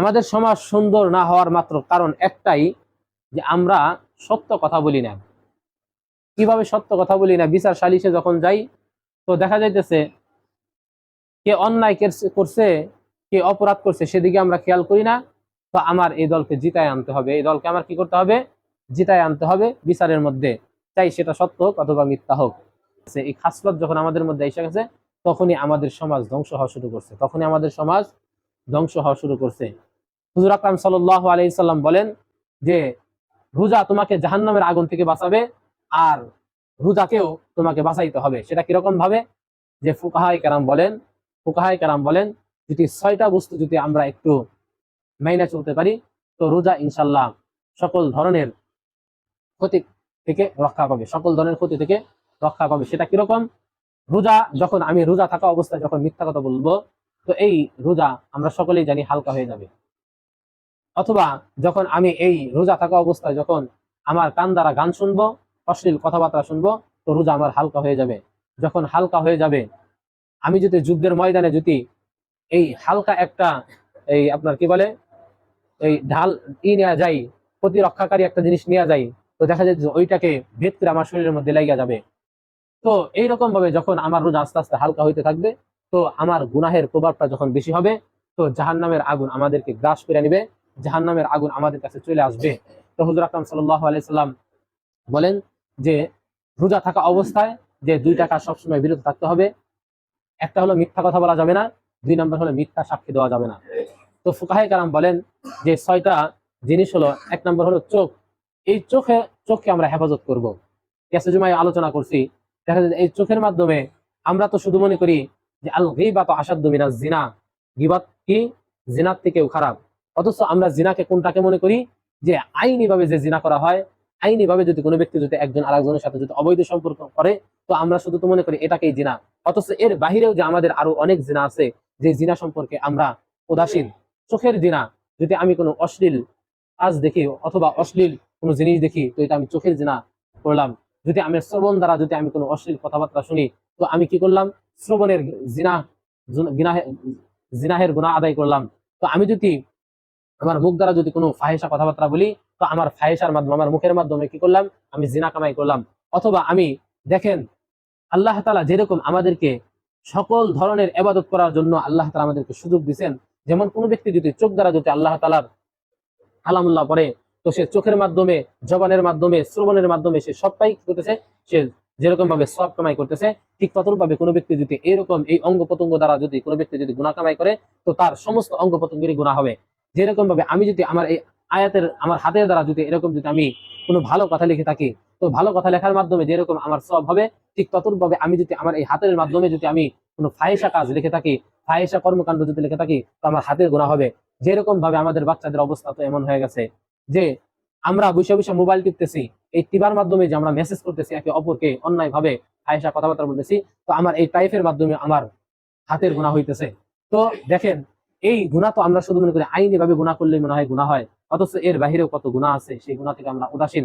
আমাদের সমাজ সুন্দর না হওয়ার মাত্র কারণ একটাই যে আমরা সত্য কথা বলি না। কীভাবে সত্য কথা বলি না? বিচার সালিশে যখন যাই, তো দেখা যাইতেছে, কে অন্যায় করছে কে অপরাধ করছে, সেদিকে আমরা খেয়াল করি না। তো আমার এই দলকে জিতায় আনতে হবে। এই দলকে আমার কি করতে হবে? জিতায় আনতে হবে বিচারের মধ্যে। চাই সেটা সত্য হোক অথবা মিথ্যা হোক। এই খাসলত যখন আমাদের মধ্যে এসে গেছে, তখনই আমাদের সমাজ ধ্বংস হওয়া শুরু করছে। তখনই আমাদের সমাজ ধ্বংস হওয়া শুরু করছে। হুজুর আকরাম সাল্লাহ আলাইসাল্লাম বলেন যে, রোজা তোমাকে জাহান্নামের আগুন থেকে বাঁচাবে আর রোজাকেও তোমাকে বাঁচাইতে হবে। সেটা কীরকম ভাবে? যে ফুকাহাই কারাম বলেন, ফুকাহাই কারাম বলেন, যদি ছয়টা বস্তু যদি আমরা একটু মাইনে চলতে পারি, তো রোজা ইনশাল্লাহ সকল ধরনের ক্ষতি থেকে রক্ষা পাবে, সকল ধরনের ক্ষতি থেকে রক্ষা পাবে। সেটা কীরকম? রোজা যখন, আমি রোজা থাকা অবস্থায় যখন মিথ্যা কথা বলব, তো এই রোজা আমরা সকলেই জানি হালকা হয়ে যাবে। অথবা যখন আমি এই রোজা থাকা অবস্থায় যখন আমার কান দ্বারা গান শুনব, অশ্লীল কথাবার্তা শুনব, তো রোজা আমার হালকা হয়ে যাবে। যখন হালকা হয়ে যাবে, আমি যদি যুদ্ধের ময়দানে যদি এই হালকা একটা এই আপনার কি বলে? এই ঢাল ই নেওয়া যাই, প্রতিরক্ষাকারী একটা জিনিস নেওয়া যায় তো দেখা যায় যে ওইটাকে ভেদ করে আমার শরীরের মধ্যে লাগিয়া যাবে। তো এইরকম ভাবে যখন আমার রোজা আস্তে আস্তে হালকা হইতে থাকবে, তো আমার গুনাহের প্রভাবটা যখন বেশি হবে, তো জাহান্নামের আগুন আমাদেরকে গ্রাস করে নিবে। জাহান্নামের আগুন আমাদের কাছে চলে আসবে। তো হুজুর আকরাম সাল্লাহ আলাইসাল্লাম বলেন যে, রোজা থাকা অবস্থায় যে দুই টাকা সবসময় বিরত থাকতে হবে, একটা হলো মিথ্যা কথা বলা যাবে না, দুই নম্বর হলো মিথ্যা সাক্ষী দেওয়া যাবে না। তো ফুকাহে কারাম বলেন যে, ছয়টা জিনিস হলো, এক নম্বর হলো চোখ। এই চোখে, চোখকে আমরা হেফাজত করব। ক্যাসে জুমায় আলোচনা করছি, দেখা যায় এই চোখের মাধ্যমে আমরা তো শুধু মনে করি যে আল গিবাত আসাদ্দ মিনাজ জিনা গিবাত কি? জিনার থেকেও খারাপ। অথচ আমরা জিনাকে কোনটাকে মনে করি? যে আইনি ভাবে যে জিনা করা হয় আইনি ভাবে যদি কোনো ব্যক্তি যদি একজন আরেকজনের সাথে যদি অবৈধ সম্পর্ক করে, তো আমরা শুধু তো মনে করি এটাকেই জিনা। অথচ এর বাহিরেও যে আমাদের আরও অনেক জিনা আছে, যে জিনা সম্পর্কে আমরা উদাসীন। চোখের জিনা, যদি আমি কোনো অশ্লীল কাজ দেখি অথবা অশ্লীল কোনো জিনিস দেখি, তো এটা আমি চোখের জিনা করলাম। যদি আমি শ্রবণ দ্বারা যদি আমি কোনো অশ্লীল কথাবার্তা শুনি, তো আমি কি করলাম? শ্রবণের জিনা জুন- জিনাহের গুণা আদায় করলাম। তো আমি যদি আমার মুখ দ্বারা যদি কোনো ফাহেসা কথাবার্তা বলি, তো আমার ফাহেসার মাধ্যমে, আমার মুখের মাধ্যমে কি করলাম? আমি জিনা কামাই করলাম। অথবা আমি দেখেন, আল্লাহ তালা যেরকম আমাদেরকে সকল ধরনের এবাদত করার জন্য আল্লাহ তালা আমাদেরকে সুযোগ দিচ্ছেন যেমন কোনো ব্যক্তি যদি চোখ দ্বারা যদি আল্লাহ তালার আলামুল্লাহ পড়ে, তো সে চোখের মাধ্যমে, জবানের মাধ্যমে, শ্রবণের মাধ্যমে সে সবটাই করতেছে? সে যেরকম ভাবে সব কামাই করতেছে, ঠিক ততরূপ ভাবে কোনো ব্যক্তি যদি এরকম এই অঙ্গ দ্বারা যদি কোনো ব্যক্তি যদি গুণা কামাই করে, তো তার সমস্ত অঙ্গ প্রত্যঙ্গেরই গুণা হবে। যেরকম ভাবে আমি যদি আমার এই আয়াতের আমার হাতের দ্বারা যদি এরকম যদি আমি কোনো ভালো কথা লিখে থাকি, তো ভালো কথা লেখার মাধ্যমে যেরকম আমার সব হবে, ঠিক ততরূপ ভাবে আমি যদি আমার এই হাতের মাধ্যমে যদি আমি কোনো ফাহেসা কাজ লিখে থাকি ফাহেসা কর্মকাণ্ড যদি লিখে থাকি, তো আমার হাতের গুণা হবে। যেরকম ভাবে আমাদের বাচ্চাদের অবস্থা তো এমন হয়ে গেছে যে আমরা বসে বসে মোবাইল টিপতেছি, এই টিবার মাধ্যমে যে আমরা মেসেজ করতেছি, একে অপরকে অন্যায় ভাবে ফায়েসা কথাবার্তা বলতেছি, তো আমার এই টাইপের মাধ্যমে আমার হাতের গুণা হইতেছে। তো দেখেন এই গুণা তো আমরা শুধু মনে করি আইনি ভাবে গুণা করলে মনে হয় গুণা হয়, অথচ এর বাহিরেও কত গুণা আছে, সেই গুণা থেকে আমরা উদাসীন।